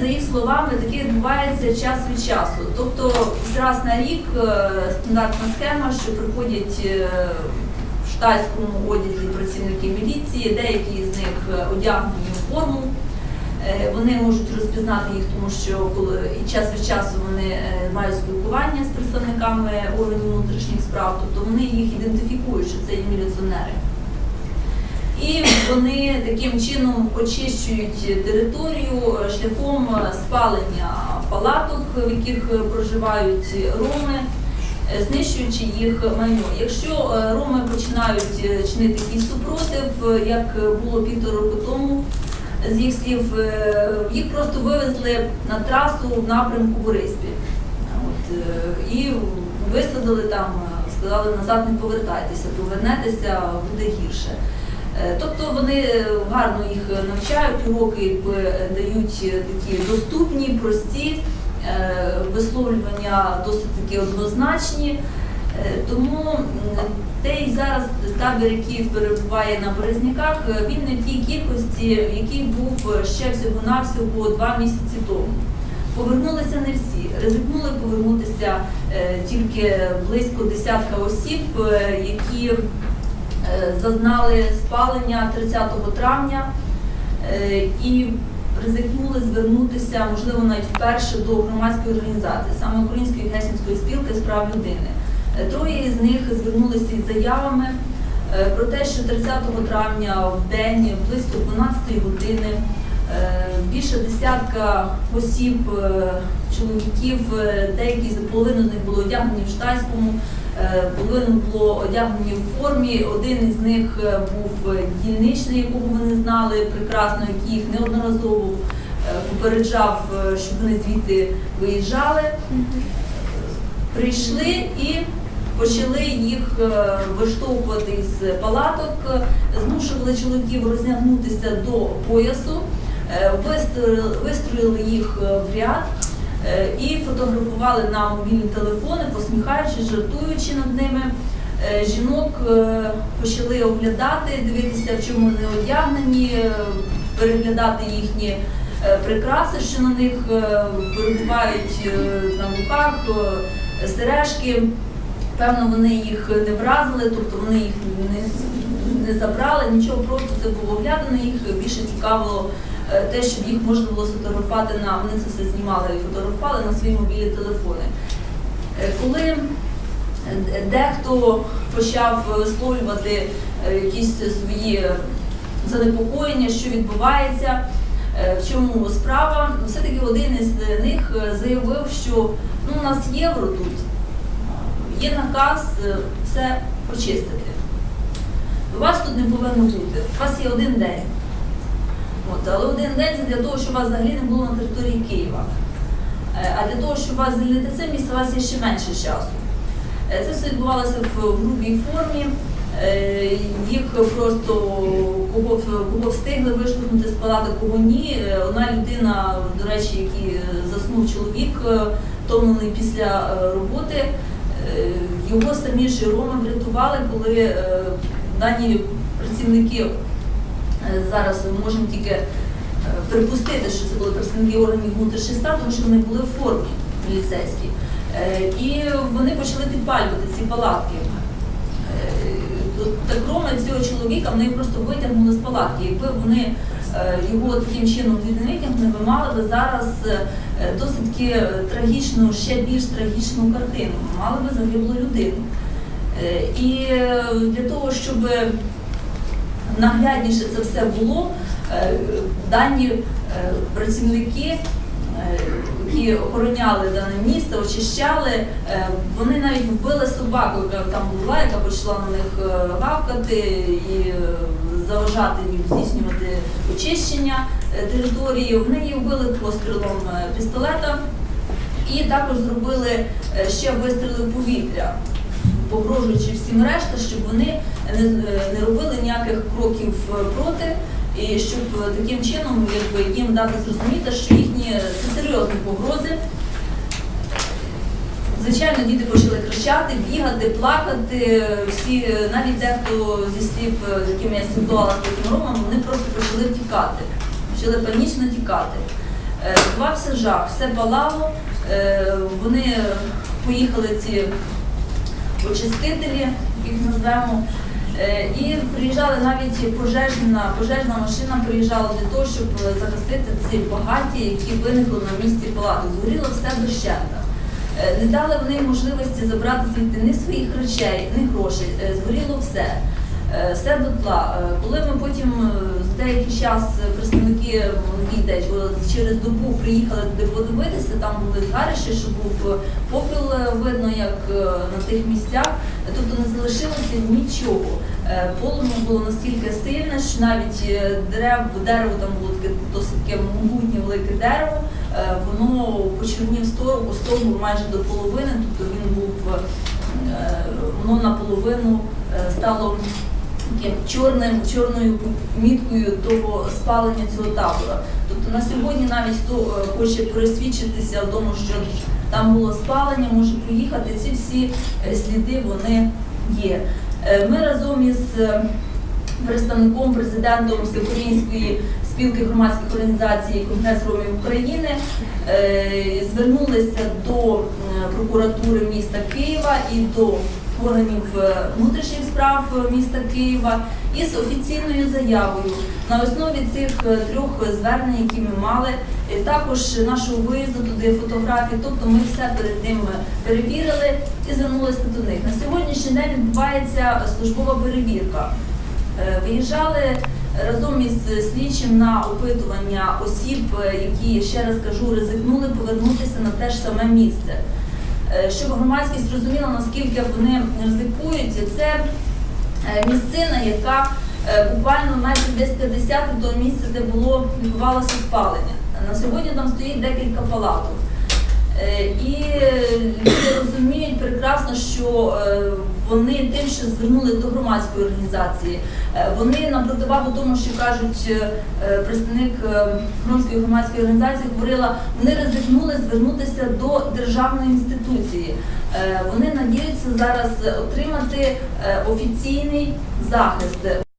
за їх словами, таке відбувається час від часу. Тобто раз на рік е, стандартна схема, що приходять е, в штатському одязі працівники міліції, деякі з них е, одягнені в форму. Вони можуть розпізнати їх, тому що коли і час від часу вони мають спілкування з представниками органів внутрішніх справ, тобто вони їх ідентифікують, що це є міліціонери. І вони таким чином очищують територію е, шляхом е, спалення палаток, в яких проживають роми, е, знищуючи їх майно. Якщо роми починають чинити якийсь супротив, як було півтора року тому, з їх слів, їх просто вивезли на трасу в напрямку Бориспіль. От, і висадили там, сказали, назад не повертайтеся, повернетеся, буде гірше. Е, Тобто вони е, гарно їх навчають, уроки е, дають е, такі доступні, прості, е, висловлювання досить таки однозначні. Е, Тому той зараз табір, який перебуває на Березняках, е, він не в тій кількості, який був ще всього-навсього два місяці тому. Повернулися не всі, ризикнули повернутися е, тільки близько десятка осіб, е, які е, зазнали спалення 30 травня е, і ризикнули звернутися, можливо, навіть вперше до громадської організації, саме Української гесінської спілки з прав людини. Е, Троє з них звернулися із заявами е, про те, що 30 травня в день близько 12 години е, більше десятка осіб, е, чоловіків, е, деякі половина з них було одягнені в штатському, е, половина було одягнені в формі. Один із них е, був дільничний, якого вони знали прекрасно, який їх неодноразово е, попереджав, е, щоб вони звідти виїжджали. Прийшли і почали їх е, виштовхувати з палаток, е, змушували чоловіків рознягнутися до поясу, е, вистроїли, вистроїли їх е, в ряд е, і фотографували на мобільні телефони, посміхаючись, жартуючи над ними. Е, Жінок е, почали оглядати, дивитися, в чому вони одягнені, е, переглядати їхні е, прикраси, що на них е, перебувають е, на руках, е, сережки. Певно, вони їх не вразили, тобто вони їх не, не забрали, нічого просто це було оглядано. Їх більше цікавило е, те, щоб їх можна було сфотографувати на вони це все знімали і фотографували на свої мобільні телефони. Е, Коли е, дехто почав висловлювати е, якісь свої занепокоєння, що відбувається, е, в чому справа, все-таки один із них е, заявив, що ну, у нас євро тут, є наказ е, все почистити. Вас тут не повинно бути. У вас є один день. От, але один день це для того, щоб вас взагалі не було на території Києва. Е, А для того, щоб вас звільнити це місце, у вас є ще менше часу. Е, Це все відбувалося в грубій формі. Е, Їх просто кого, кого встигли виштовхнути з палати, кого ні. Одна людина, до речі, який заснув чоловік, втомлений після роботи, його самі ж роми врятували, коли дані працівники зараз ми можемо тільки е, припустити, що це були представники органів внутрішніх справ, тому що вони були в формі міліцейській. Е, І вони почали підпалювати ці палатки. Е, Так роми цього чоловіка вони просто витягнули з палатки. Якби вони е, його таким чином не витягнули, мали би зараз е, досить е, трагічну, ще більш трагічну картину. Мали би загиблу людину. Е, І е, для того, щоб наглядніше це все було, е, дані е, працівники, е, які охороняли дане місце, очищали, вони навіть вбили собаку, яка там була, яка почала на них гавкати і заважати їм здійснювати очищення території. Вони її вбили пострілом пістолета. І також зробили ще вистріли в повітря погрожуючи всім решта, щоб вони не, не робили ніяких кроків е, проти, і щоб е, таким чином якби, їм дати зрозуміти, що їхні це серйозні погрози. Звичайно, діти почали кричати, бігати, плакати. Всі, е, навіть дехто зі слів, е, з якими я спілкувалася з таким ромом, вони просто почали тікати, почали панічно тікати. Е, Відбувався жах, все палало. Е, Вони поїхали ці очистителі, їх назвемо. Е, І приїжджали навіть пожежна, пожежна машина приїжджала для того, щоб загасити ці багаті, які виникли на місці палати. Згоріло все дощента. Е, Не дали вони можливості забрати звідти ні своїх речей, ні грошей. Е, Згоріло все. Е, Все дотла. Е, Коли ми потім е, за деякий час представники Микітеч через добу приїхали туди подивитися, там були згарища, що був попіл видно, як на тих місцях. Тобто не залишилося нічого. Полум'я було настільки сильне, що навіть е, дерев, дерево там було таке досить могутнє велике дерево, воно почернів стовбур, стовбур майже до половини, тобто він був воно наполовину стало таким чорним, чорною міткою того спалення цього табора. Тобто на сьогодні навіть хто е, хоче пересвідчитися в тому, що там було спалення, може поїхати. Ці всі е, сліди вони є. Е, Ми разом із представником президентом Всеукраїнської спілки громадських організацій Конгрес Ромів України звернулися до прокуратури міста Києва і до органів е, внутрішніх справ е, міста Києва із офіційною заявою на основі цих е, трьох звернень, які ми мали, також нашого виїзду туди фотографії. Тобто ми все перед тим перевірили і звернулися до них. На сьогоднішній день відбувається службова перевірка. Виїжджали разом із слідчим на опитування осіб, які ще раз кажу, ризикнули повернутися на те ж саме місце. Е, Щоб громадськість розуміла, наскільки вони ризикують, це е, місцина, яка е, буквально майже десь 50 до місця, де було відбувалося спалення. На сьогодні там стоїть декілька палаток. І люди розуміють прекрасно, що вони тим, що звернулися до громадської організації, е, вони на противагу тому, що кажуть е, е, представник громадської громадської організації, говорила, вони ризикнули звернутися до державної інституції. Вони надіються зараз отримати офіційний захист.